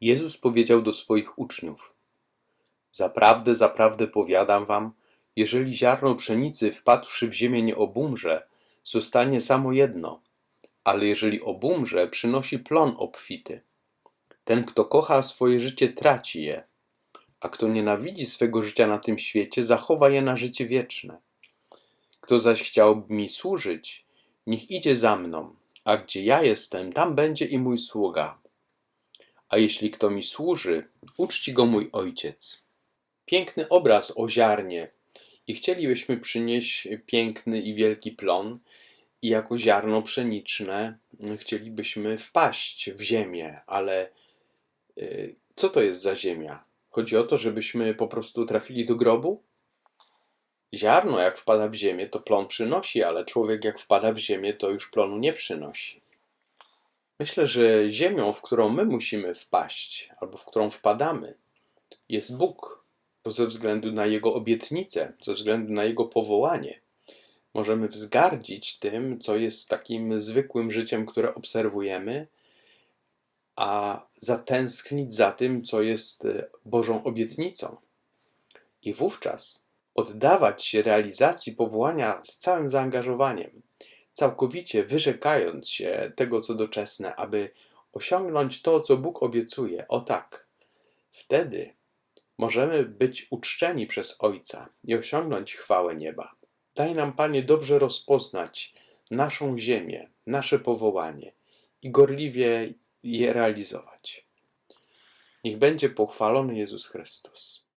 Jezus powiedział do swoich uczniów: Zaprawdę, zaprawdę powiadam wam, jeżeli ziarno pszenicy wpadłszy w ziemię nie obumrze, zostanie samo jedno, ale jeżeli obumrze, przynosi plon obfity. Ten, kto kocha swoje życie, traci je, a kto nienawidzi swego życia na tym świecie, zachowa je na życie wieczne. Kto zaś chciałby mi służyć, niech idzie za mną, a gdzie ja jestem, tam będzie i mój sługa. A jeśli kto mi służy, uczci go mój ojciec. Piękny obraz o ziarnie i chcielibyśmy przynieść piękny i wielki plon i jako ziarno pszeniczne chcielibyśmy wpaść w ziemię, ale y, co to jest za ziemia? Chodzi o to, żebyśmy po prostu trafili do grobu? Ziarno, jak wpada w ziemię, to plon przynosi, ale człowiek, jak wpada w ziemię, to już plonu nie przynosi. Myślę, że ziemią, w którą my musimy wpaść, albo w którą wpadamy, jest Bóg. Bo ze względu na Jego obietnicę, ze względu na Jego powołanie, możemy wzgardzić tym, co jest takim zwykłym życiem, które obserwujemy, a zatęsknić za tym, co jest e, Bożą obietnicą. I wówczas oddawać się realizacji powołania z całym zaangażowaniem, całkowicie wyrzekając się tego, co doczesne, aby osiągnąć to, co Bóg obiecuje. O tak, wtedy możemy być uczczeni przez Ojca i osiągnąć chwałę nieba. Daj nam, Panie, dobrze rozpoznać naszą ziemię, nasze powołanie i gorliwie je realizować. Niech będzie pochwalony Jezus Chrystus.